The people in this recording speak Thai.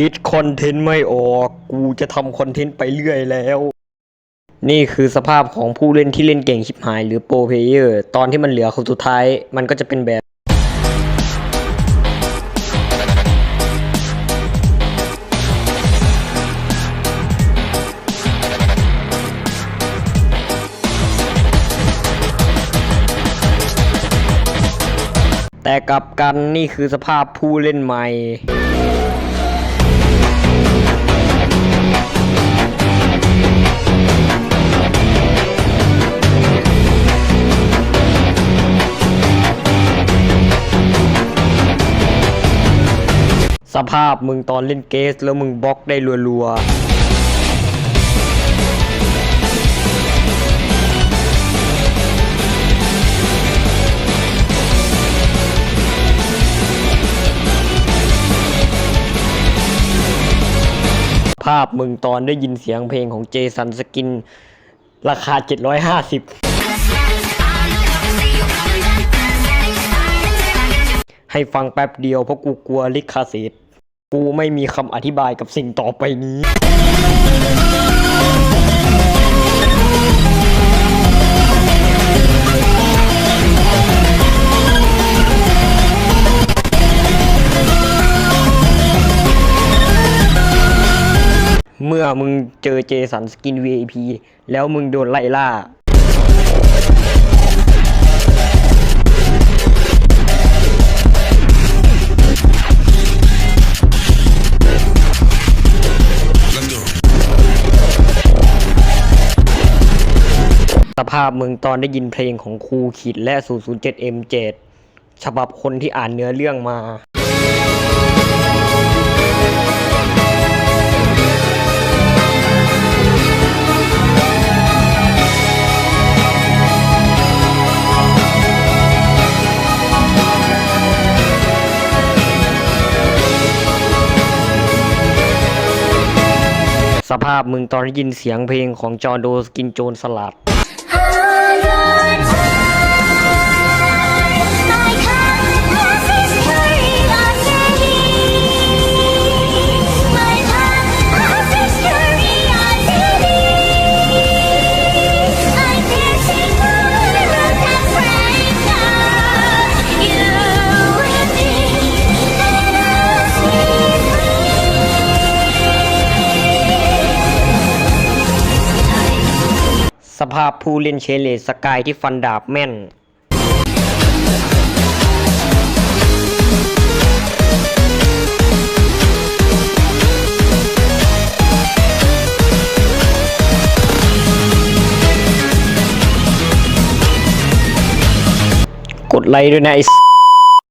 คิดคอนเทนต์ไม่ออก กูจะทำคอนเทนต์ไปเรื่อยแล้ว นี่คือสภาพของผู้เล่นที่เล่นเก่งชิบหายหรือโปรเพลเยอร์ตอนที่มันเหลือคนสุดท้าย มันก็จะเป็นแบบแต่กลับกันนี่คือสภาพผู้เล่นใหม่ สภาพมึงตอนเล่นเกส แล้วมึงบล็อกได้รัวๆภาพมึงตอนได้ยินเสียงเพลงของเจสันสกิน ราคา 750 ให้ฟังแป๊บเดียวเพราะกูกลัวลิขสิทธิ์ กูไม่มีคำอธิบายกับสิ่งต่อไปนี้ เมื่อมึงเจอเจสันสกิน VIP แล้วมึงโดนไล่ล่าาพมึงตอนได้ยินเพลงของครูขิดและ 007M7 ฉบับคนที่อ่านเนื้อเรื่องมาสภาพมึงตอนได้ยินเสียงเพลงของจอร์โดสกินโจนสลัด ภาพผู้เล่นเชเลสกายที่ฟันดาบแม่น กดไลค์ด้วยนะไอ้